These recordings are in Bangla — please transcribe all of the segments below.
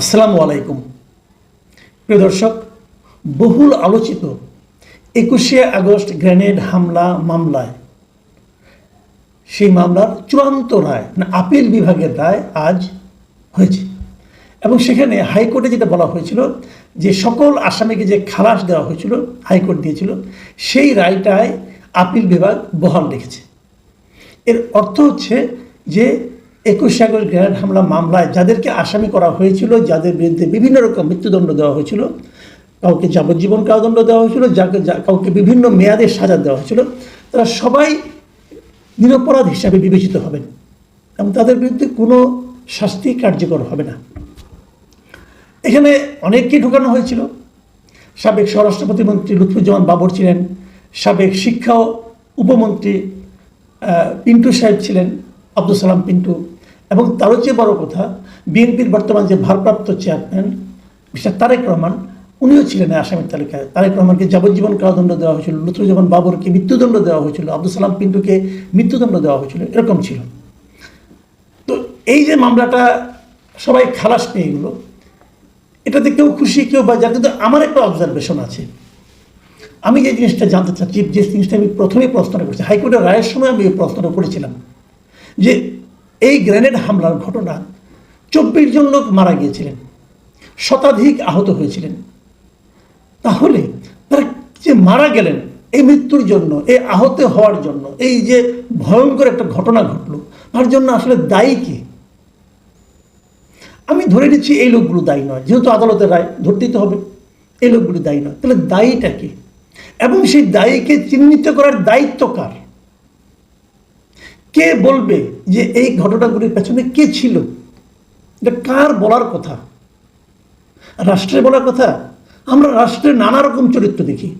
আসসালামু আলাইকুম। প্রিয় দর্শক, বহুল আলোচিত একুশে আগস্ট গ্রেনেড হামলা মামলায়। সেই মামলার চূড়ান্ত রায় মানে আপিল বিভাগের রায় আজ হয়েছে। এবং সেখানে হাইকোর্টে যেটা বলা হয়েছিল, যে সকল আসামিকে যে খালাস দেওয়া হয়েছিল, হাইকোর্ট দিয়েছিল, সেই রায়টায় আপিল বিভাগ বহাল রেখেছে। এর অর্থ হচ্ছে যে একুশে আগস্ট গ্রেনেড হামলা মামলায় যাদেরকে আসামি করা হয়েছিল, যাদের বিরুদ্ধে বিভিন্ন রকম মৃত্যুদণ্ড দেওয়া হয়েছিল, কাউকে যাবজ্জীবন কারাদণ্ড দেওয়া হয়েছিল, যাকে কাউকে বিভিন্ন মেয়াদের সাজা দেওয়া হয়েছিল, তারা সবাই নিরপরাধ হিসাবে বিবেচিত হবেন এবং তাদের বিরুদ্ধে কোনো শাস্তি কার্যকর হবে না। এখানে অনেককে ঢোকানো হয়েছিল। সাবেক স্বরাষ্ট্র প্রতিমন্ত্রী লুৎফুজ্জামান বাবর ছিলেন, সাবেক শিক্ষা উপমন্ত্রী পিন্টু সাহেব ছিলেন, আব্দুল সালাম পিন্টু এবং তারও চেয়ে বড় কথা, বিএনপির বর্তমান যে ভারপ্রাপ্ত চেয়ারম্যান, মিস্টার তারেক রহমান, উনিও ছিলেন আসামের তালিকায়। তারেক রহমানকে যাবজ্জীবন কারাদণ্ড দেওয়া হয়েছিল লুৎফুজ্জামান বাবরকে মৃত্যুদণ্ড দেওয়া হয়েছিল আব্দুল সালাম পিন্টুকে মৃত্যুদণ্ড দেওয়া হয়েছিল, এরকম ছিল। তো এই যে মামলাটা সবাই খালাস পেয়ে গেল, এটাতে কেউ খুশি, কেউ বা কিন্তু আমার একটা অবজারভেশন আছে। আমি যে জিনিসটা জানতে চাচ্ছি, যে জিনিসটা আমি প্রথমেই প্রশ্নটা করেছি, হাইকোর্টের রায়ের সময় আমি এই প্রশ্নটা করেছিলাম, যে এই গ্রেনেড হামলার ঘটনা চব্বিশ জন লোক মারা গিয়েছিলেন, শতাধিক আহত হয়েছিলেন। তাহলে তারা যে মারা গেলেন এই মৃত্যুর জন্য, এই আহত হওয়ার জন্য, এই যে ভয়ঙ্কর একটা ঘটনা ঘটলো, তার জন্য আসলে দায়ী কে? আমি ধরে নিচ্ছি এই লোকগুলো দায়ী নয়, যেহেতু আদালতের রায় ধরতেই তো হবে, এই লোকগুলো দায়ী নয়। তাহলে দায়ীটা কি? এবং সেই দায়ীকে চিহ্নিত করার দায়িত্ব কার? কে বলবে যে এই ঘটনাগুলির পেছনে কে ছিল? এটা কার বলার কথা? রাষ্ট্রে বলার কথা? আমরা রাষ্ট্রে নানা রকম চরিত্র দেখি।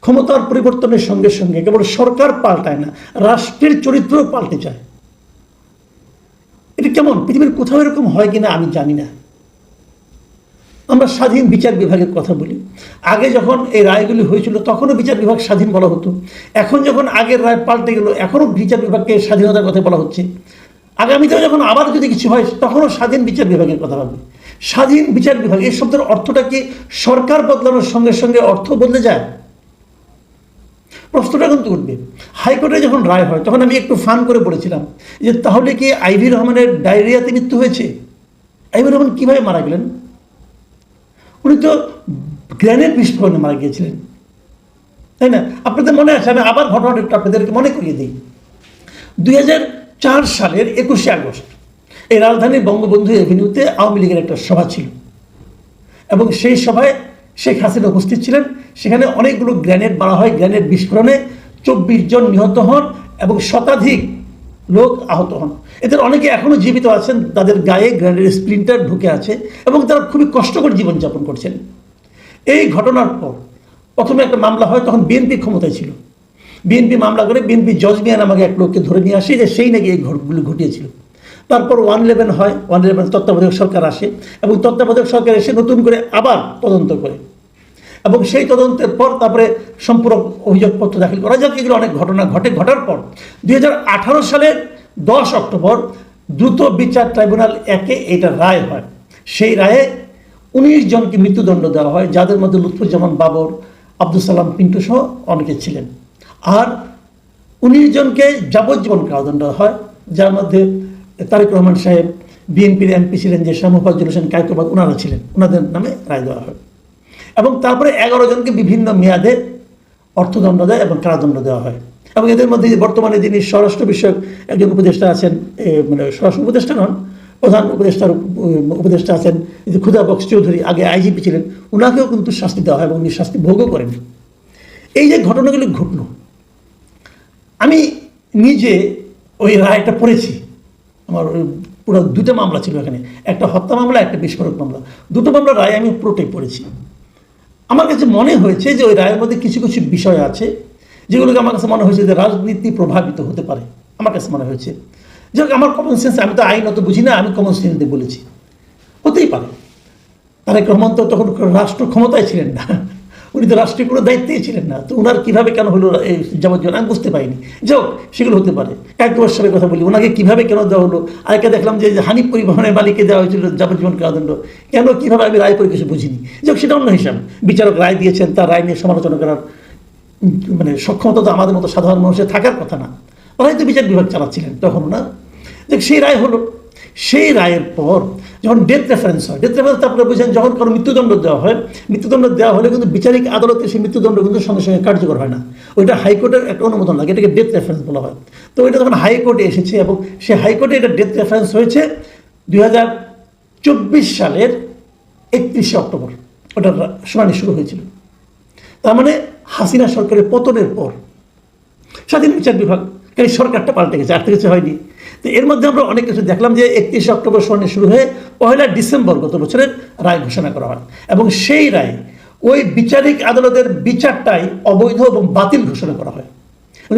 ক্ষমতার পরিবর্তনের সঙ্গে সঙ্গে কেবল সরকার পাল্টায় না, রাষ্ট্রের চরিত্রও পাল্টে যায়। এটা কেমন? পৃথিবীর কোথাও এরকম হয় কিনা আমি জানি না। আমরা স্বাধীন বিচার বিভাগের কথা বলি। আগে যখন এই রায়গুলি হয়েছিল, তখনও বিচার বিভাগ স্বাধীন বলা হতো। এখন যখন আগের রায় পাল্টে গেল, এখনও বিচার বিভাগকে স্বাধীনতার কথা বলা হচ্ছে। আগামীতেও যখন আবার যদি কিছু হয়, তখনও স্বাধীন বিচার বিভাগের কথা হবে স্বাধীন বিচার বিভাগ, এই শব্দের অর্থটা কি সরকার বদলানোর সঙ্গে সঙ্গে অর্থ বদলে যায়? প্রশ্নটা কিন্তু উঠবে। হাইকোর্টে যখন রায় হয়, তখন আমি একটু ফান করে বলেছিলাম যে, তাহলে কি আইভি রহমানের ডায়রিয়াতে মৃত্যু হয়েছে? আইভি রহমান কীভাবে মারা গেলেন? উনি তো গ্রেনেড বিস্ফোরণে মারা গিয়েছিলেন। তাই না? আপনাদের মনে আছে, আমি আবার ঘটনাটা একটু আপনাদেরকে মনে করিয়ে দিই। দুই চার সালের একুশে আগস্ট, এই রাজধানীর বঙ্গবন্ধু এভিনিউতে আওয়ামী লীগের একটা সভা ছিল। এবং সেই সভায় শেখ হাসিনা উপস্থিত ছিলেন। সেখানে অনেকগুলো গ্রেনেড মারা হয়। গ্রেনেড বিস্ফোরণে চব্বিশ জন নিহত হন এবং শতাধিক লোক আহত হন। এদের অনেকে এখনও জীবিত আছেন, তাদের গায়ে গ্রেনেড স্প্লিন্টার ঢুকে আছে এবং তারা খুবই কষ্টকর জীবনযাপন করছেন। এই ঘটনার পর প্রথমে একটা মামলা হয়, তখন বিএনপি ক্ষমতায় ছিল। বিএনপি মামলা করে বিএনপি জজ মিয়া নামকে এক লোককে ধরে নিয়ে আসে যে সেই নাকি এই ঘটনাগুলি ঘটিয়েছিল। তারপর ওয়ান ইলেভেন হয়, ওয়ান ইলেভেন তত্ত্বাবধায়ক সরকার আসে এবং তত্ত্বাবধায়ক সরকার এসে নতুন করে আবার তদন্ত করে। এবং সেই তদন্তের পর তারপরে সম্পূরক অভিযোগপত্র দাখিল করা যাক। এগুলো অনেক ঘটনা ঘটে, ঘটার পর দুই হাজার আঠারো সালের দশ অক্টোবর দ্রুত বিচার ট্রাইব্যুনাল একে এটা রায় হয়। সেই রায়ে উনিশ জনকে মৃত্যুদণ্ড দেওয়া হয়, যাদের মধ্যে লুৎফুজ্জামান বাবর আব্দুল সালাম পিন্টু সহ অনেকে ছিলেন। আর উনিশ জনকে যাবজ্জীবন কারাদণ্ড হয়, যার মধ্যে তারেক রহমান সাহেব, বিএনপির এমপি ছিলেন যে শাহ হোসেন কায়কোবাদ ওনারা ছিলেন। ওনাদের নামে রায় দেওয়া হয়। এবং তারপরে এগারো জনকে বিভিন্ন মেয়াদে অর্থদণ্ড দেয় এবং কারাদণ্ড দেওয়া হয়। এবং এদের মধ্যে বর্তমানে যিনি স্বরাষ্ট্র বিষয়ক একজন উপদেষ্টা আছেন মানে স্বরাষ্ট্র উপদেষ্টা নন, প্রধান উপদেষ্টার উপদেষ্টা আছেন ক্ষুদা বক্স চৌধুরী, আগে আইজিপি ছিলেন ওনাকেও কিন্তু শাস্তি দেওয়া হয় এবং উনি শাস্তি ভোগও করেন। এই যে ঘটনাগুলি ঘটলো, আমি নিজে ওই রায়টা পড়েছি। আমার পুরো দুটো মামলা ছিল এখানে, একটা হত্যা মামলা, একটা বিস্ফোরক মামলা। দুটো মামলা রায় আমি পুরোটাই পড়েছি। আমার কাছে মনে হয়েছে যে ওই রায়ের মধ্যে কিছু কিছু বিষয় আছে যেগুলোকে আমার কাছে মনে হয়েছে যে রাজনীতি প্রভাবিত হতে পারে। আমার কাছে মনে হয়েছে। যে আমার কমন সেন্স আমি তো আইন অত বুঝি না, আমি কমন সেন্স দিয়ে বলেছি। হতেই পারে। তারেক রহমান তো তখন রাষ্ট্র ক্ষমতায় ছিলেন না। উনি তো রাষ্ট্রীয় কোনো দায়িত্বেই ছিলেন না। তো ওনার কীভাবে কেন হলো এই যাবজ্জীবন? আমি বুঝতে পারিনি। যাও সেগুলো হতে পারে। কাকবাস সাহেবের কথা বলি ওনাকে কীভাবে কেন দেওয়া হলো? আরেকটা দেখলাম যে হানিফ পরিবহনের মালিককে দেওয়া হয়েছিল যাবজ্জীবন কারাদণ্ড। কেন, কীভাবে আমি রায় করে কিছু বুঝিনি যাক সেটা অন্য হিসাব। বিচারক রায় দিয়েছেন, তার রায় নিয়ে সমালোচনা করার মানে সক্ষমতা তো আমাদের মতো সাধারণ মানুষের থাকার কথা না। ওরাই তো বিচার বিভাগ চালাচ্ছিলেন তখন না দেখ সেই রায় হলো। সেই রায়ের পর যখন ডেথ রেফারেন্স হয় ডেথ রেফারেন্স আপনারা বুঝেন যখন কোনো মৃত্যুদণ্ড দেওয়া হয়, মৃত্যুদণ্ড দেওয়া হলে কিন্তু বিচারিক আদালতে সেই মৃত্যুদণ্ড কিন্তু সঙ্গে সঙ্গে কার্যকর হয় না। ওইটা হাইকোর্টের একটা অনুমোদন লাগে, এটাকে ডেথ রেফারেন্স বলা হয়। তো এটা যখন হাইকোর্টে এসেছে এবং সেই হাইকোর্টে এটা ডেথ রেফারেন্স হয়েছে দুই সালের একত্রিশে অক্টোবর ওটার শুনানি শুরু হয়েছিল। তার মানে হাসিনা সরকারের পতনের পর স্বাধীন বিচার বিভাগ এই সরকারটা পাল্টে গেছে আর কিছু হয়নি। তো এর মধ্যে আমরা অনেক কিছু দেখলাম যে একত্রিশে অক্টোবর শুনানি শুরু হয়ে পয়লা ডিসেম্বর গত বছরের রায় ঘোষণা করা হয়। এবং সেই রায় ওই বিচারিক আদালতের বিচারটাই অবৈধ এবং বাতিল ঘোষণা করা হয়।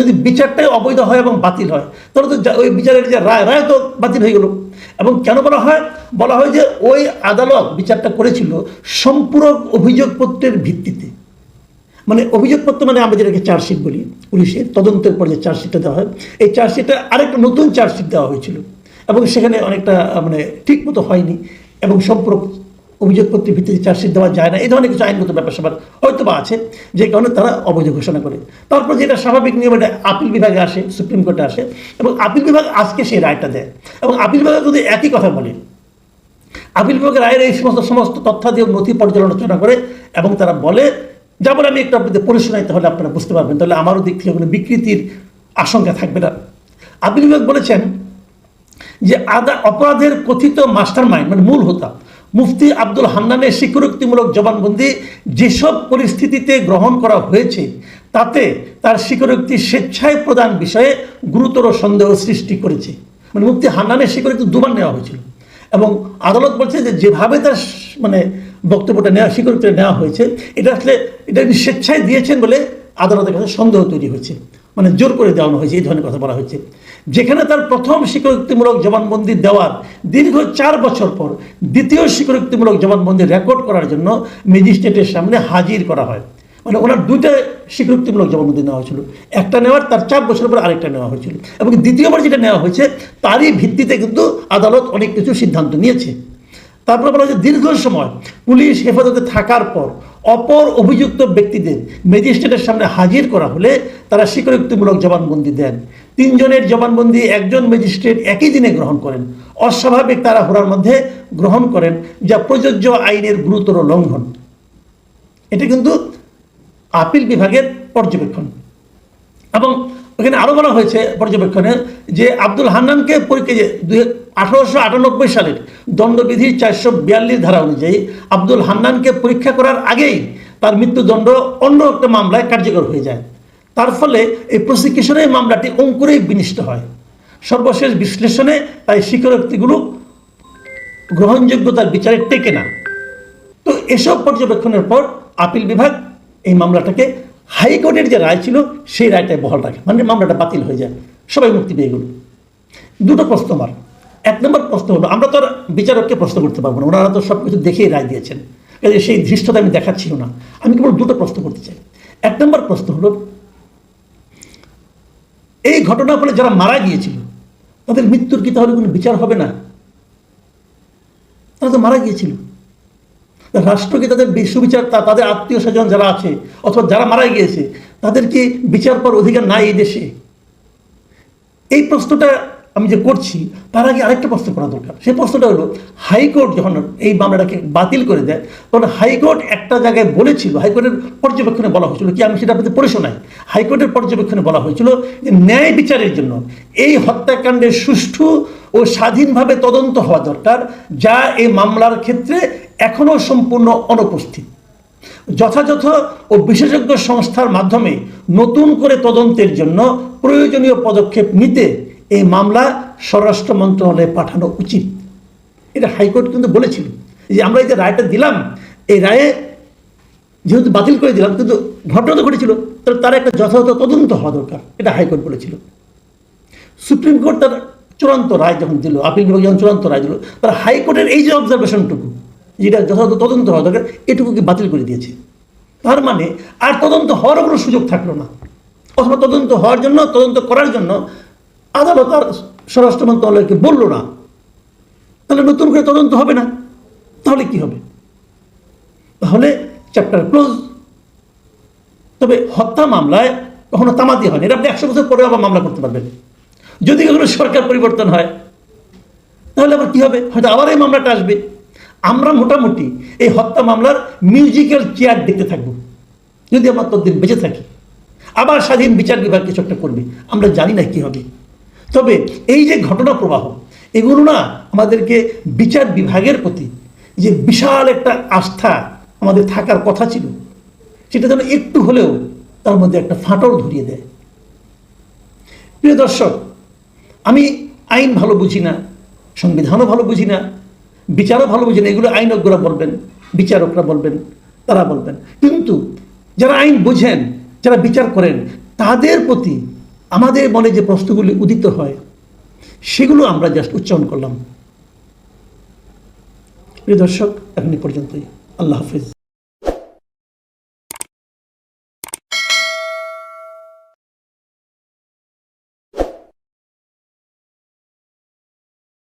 যদি বিচারটাই অবৈধ হয় এবং বাতিল হয়, তাহলে তো ওই বিচারের যে রায় রায় তো বাতিল হয়ে গেল। এবং কেন বলা হয়? বলা হয় যে ওই আদালত বিচারটা করেছিল সম্পূরক অভিযোগপত্রের ভিত্তিতে। মানে অভিযোগপত্র মানে আমরা যেটাকে চার্জশিট বলি পুলিশের তদন্তের পর যে চার্জশিটটা দেওয়া হয়, এই চার্জশিটটা আরেকটা নতুন চার্জশিট দেওয়া হয়েছিল এবং সেখানে অনেকটা মানে ঠিক মতো হয়নি এবং সম্পর্ক অভিযোগপত্রের ভিত্তিতে চার্জশিট দেওয়া যায় না, এই ধরনের কিছু আইনগত ব্যাপার স্যাপার হয়তো বা আছে, যে কারণে তারা অবৈধ ঘোষণা করে। তারপর যেটা স্বাভাবিক নিয়ম, এটা আপিল বিভাগে আসে, সুপ্রিম কোর্টে আসে এবং আপিল বিভাগ আজকে সেই রায়টা দেয়। এবং আপিল বিভাগ যদি একই কথা বলে, আপিল বিভাগের রায়ের এই সমস্ত সমস্ত তথ্যাদি নথি পর্যালোচনা করে এবং তারা বলে যা বলে আমি একটু আপনাদের পড়ে শোনাই, তাহলে আপনারা বুঝতে পারবেন। তাহলে আমারও দিক থেকে কোনো বিকৃতির আশঙ্কা থাকবে না। আপিল বিভাগ বলেছেন যে আদা, অপরাধের কথিত মাস্টার মাইন্ড মানে মূল হোতা, মুফতি আব্দুল হান্নানের স্বীকারোক্তিমূলক জবানবন্দি যেসব পরিস্থিতিতে গ্রহণ করা হয়েছে, তাতে তার স্বীকারোক্তি স্বেচ্ছায় প্রদান বিষয়ে গুরুতর সন্দেহ সৃষ্টি করেছে। মানে মুফতি হান্নানের স্বীকারোক্তি দুবার নেওয়া হয়েছিল। এবং আদালত বলছে যে যেভাবে তার মানে বক্তব্যটা নেওয়া স্বীকারোক্তিটা নেওয়া হয়েছে। এটা আসলে, এটা তিনি স্বেচ্ছায় দিয়েছেন বলে আদালতের কাছে সন্দেহ তৈরি হয়েছে। মানে জোর করে দেওয়ানো হয়েছে, এই ধরনের কথা বলা হয়েছে। যেখানে তার প্রথম স্বীকারোক্তিমূলক জবানবন্দি দেওয়ার দীর্ঘ চার বছর পর দ্বিতীয় স্বীকারোক্তিমূলক জবানবন্দি রেকর্ড করার জন্য ম্যাজিস্ট্রেটের সামনে হাজির করা হয়। মানে ওনার দুইটা স্বীকৃতিমূলক জবানবন্দি নেওয়া হয়েছিল। একটা নেওয়ার, তার চার বছর পর আরেকটা নেওয়া হয়েছিল। এবং দ্বিতীয়বার যেটা নেওয়া হয়েছে, তারই ভিত্তিতে কিন্তু আদালত অনেক কিছু সিদ্ধান্ত নিয়েছে। তারপর বলা হয়েছে, দীর্ঘ সময় পুলিশ হেফাজতে থাকার পর অপর অভিযুক্ত ব্যক্তিদের ম্যাজিস্ট্রেটের সামনে হাজির করা হলে তারা স্বীকারোক্তিমূলক জবানবন্দি দেন। তিনজনের জবানবন্দি একজন ম্যাজিস্ট্রেট একই দিনে গ্রহণ করেন। অস্বাভাবিক তারা হোরার মধ্যে গ্রহণ করেন, যা প্রযোজ্য আইনের গুরুতর লঙ্ঘন। এটা কিন্তু আপিল বিভাগের পর্যবেক্ষণ। এবং ওখানে আরও বলা হয়েছে পর্যবেক্ষণে যে আব্দুল হান্নানকে পরীক্ষা যে দুই আঠারোশো আটানব্বই সালের দণ্ডবিধির চারশো বিয়াল্লিশ ধারা অনুযায়ী আব্দুল হান্নানকে পরীক্ষা করার আগেই তার মৃত্যুদণ্ড অন্য একটা মামলায় কার্যকর হয়ে যায়। তার ফলে এই প্রসিকিউশনের মামলাটি অঙ্কুরেই বিনিষ্ট হয়। সর্বশেষ বিশ্লেষণে তাই স্বীকারোক্তিগুলো গ্রহণযোগ্যতার বিচারে টেকে না। তো এসব পর্যবেক্ষণের পর আপিল বিভাগ এই মামলাটাকে হাইকোর্টের যে রায় ছিল, সেই রায়টায় বহাল রাখে। মানে মামলাটা বাতিল হয়ে যায়। সবাই মুক্তি পেয়ে গেল। দুটো প্রশ্ন আমার। এক নম্বর প্রশ্ন হলো, আমরা তো আর বিচারককে প্রশ্ন করতে পারব না। ওনারা তো সব কিছু দেখেই রায় দিয়েছেন। কাজে সেই ধৃষ্টতা আমি দেখাচ্ছিও না। আমি কেবল দুটো প্রশ্ন করতে চাই। এক নম্বর প্রশ্ন হলো, এই ঘটনার ফলে যারা মারা গিয়েছিল, তাদের মৃত্যুর কি তাহলে কোনো বিচার হবে না? তারা তো মারা গিয়েছিল। রাষ্ট্র কি তাদের বিশ্ববিচার তাদের আত্মীয় স্বজন যারা আছে, অথবা যারা মারা গিয়েছে, তাদের কি বিচার পাওয়ার অধিকার নাই এই দেশে? এই প্রশ্নটা আমি যে করছি, তার আগে আরেকটা প্রশ্ন করা দরকার। সেই প্রশ্নটা হলো, হাইকোর্ট যখন এই মামলাটাকে বাতিল করে দেয়, তখন হাইকোর্ট একটা জায়গায় বলেছিল, হাইকোর্টের পর্যবেক্ষণে বলা হয়েছিল, কি আমি সেটা আপনাদের পড়ে শোনাই হাইকোর্টের পর্যবেক্ষণে বলা হয়েছিল যে ন্যায় বিচারের জন্য এই হত্যাকাণ্ডের সুষ্ঠু ও স্বাধীনভাবে তদন্ত হওয়া দরকার, যা এই মামলার ক্ষেত্রে এখনও সম্পূর্ণ অনুপস্থিত। যথাযথ ও বিশেষজ্ঞ সংস্থার মাধ্যমে নতুন করে তদন্তের জন্য প্রয়োজনীয় পদক্ষেপ নিতে এই মামলা স্বরাষ্ট্র মন্ত্রণালয়ে পাঠানো উচিত। এটা হাইকোর্ট কিন্তু বলেছিল যে আমরা এই যে রায়টা দিলাম, এই রায়ে যেহেতু বাতিল করে দিলাম, কিন্তু ঘটনা তো ঘটেছিল, তাহলে তার একটা যথাযথ তদন্ত হওয়া দরকার, এটা হাইকোর্ট বলেছিল। সুপ্রিম কোর্ট তার চূড়ান্ত রায় যখন দিল, আপিল বিভাগ যখন চূড়ান্ত রায় দিল, তার হাইকোর্টের এই যে অবজারভেশনটুকু যেটা যথাযথ তদন্ত হওয়া দরকার এটুকুকে বাতিল করে দিয়েছে? তার মানে আর তদন্ত হওয়ার কোনো সুযোগ থাকল না। অথবা তদন্ত হওয়ার জন্য, তদন্ত করার জন্য আদালত আর স্বরাষ্ট্র মন্ত্রণালয়কে বলল না? তাহলে নতুন করে তদন্ত হবে না? তাহলে কি হবে? তাহলে চ্যাপ্টার ক্লোজ তবে হত্যা মামলায় কখনো তামাদি হয়নি। এটা আপনি একশো বছর পরে আবার মামলা করতে পারবেন। যদি কখনো সরকার পরিবর্তন হয়, তাহলে আবার কি হবে? হয়তো আবার এই মামলাটা আসবে। আমরা মোটামুটি এই হত্যা মামলার মিউজিক্যাল চেয়ার দেখতে থাকব। যদি আমরা ততদিন বেঁচে থাকি, আবার স্বাধীন বিচার বিভাগ কিছু একটা করবে। আমরা জানি না কি হবে। তবে এই যে ঘটনা প্রবাহ, এগুলো না আমাদেরকে বিচার বিভাগের প্রতি যে বিশাল একটা আস্থা আমাদের থাকার কথা ছিল, সেটা যেন একটু হলেও তার মধ্যে একটা ফাটল ধরিয়ে দেয়। প্রিয় দর্শক, আমি আইন ভালো বুঝি না, সংবিধানও ভালো বুঝি না, বিচারও ভালো বুঝি না, এগুলো আইনজ্ঞরা বলবেন, বিচারকরা বলবেন, তারা বলবেন। কিন্তু যারা আইন বোঝেন, যারা বিচার করেন, তাদের প্রতি আমাদের মনে যে প্রশ্নগুলি উদিত হয়, সেগুলো আমরা জাস্ট উচ্চারণ করলাম। প্রিয় দর্শক, এখন পর্যন্তই। আল্লাহ হাফিজ।